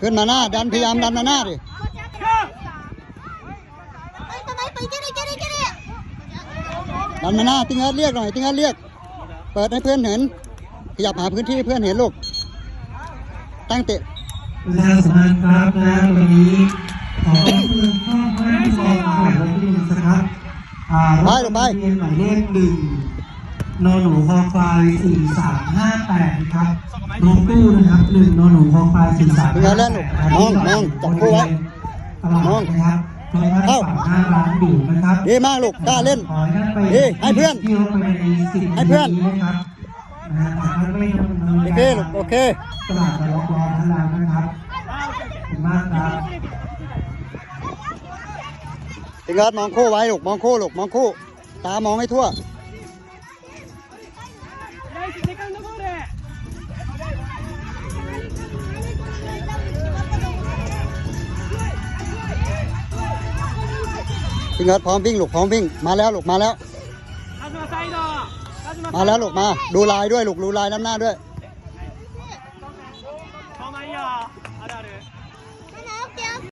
ขึ้นมาหน้า ดันพยายามดันมาหน้าดิดันมาหน้าติ้งเอิร์ธเรียกหน่อยติ้งเอิร์ธเรียก เปิดให้เพื่อนเห็น ขยับหาพื้นที่ให้เพื่อนเห็นลูก ตั้งเตะประชาสัมพันธ์ครับนะวันนี้ขอเชิญพ่อแม่ผู้ปกครองของรถที่ดินนะครับอ่ารถทะเบียนหมายเลขหนึ่ง นหนูคอควายสี่สามห้าแปดครับรถตู้นะครับหนึ่งนหนูคอควายสี่สามเป็นไงเล่นลูกมองมองจับคู่ไว้ตลาดนะครับเพราะว่าฝั่งหน้าร้านอยู่นะครับดีมากลูกกล้าเล่นขอให้ท่านไปดีให้เพื่อนเที่ยวไปในสิ่งให้เพื่อนนะครับนะฮะท่านไม่ต้องเนินโอเคลูกโอเคตลาดจะล็อกรอท่านแล้วนะครับมากครับติงเอิร์ธมองคู่ไว้ลูกมองคู่ลูกมองคู่ ตามองให้ทั่ว พี่เงินพร้อมวิ่งลูกพร้อมวิ่งมาแล้วลูกมาแล้ว มาแล้วลูกมา ดูลายด้วยลูกดูลายน้ำหน้าด้วย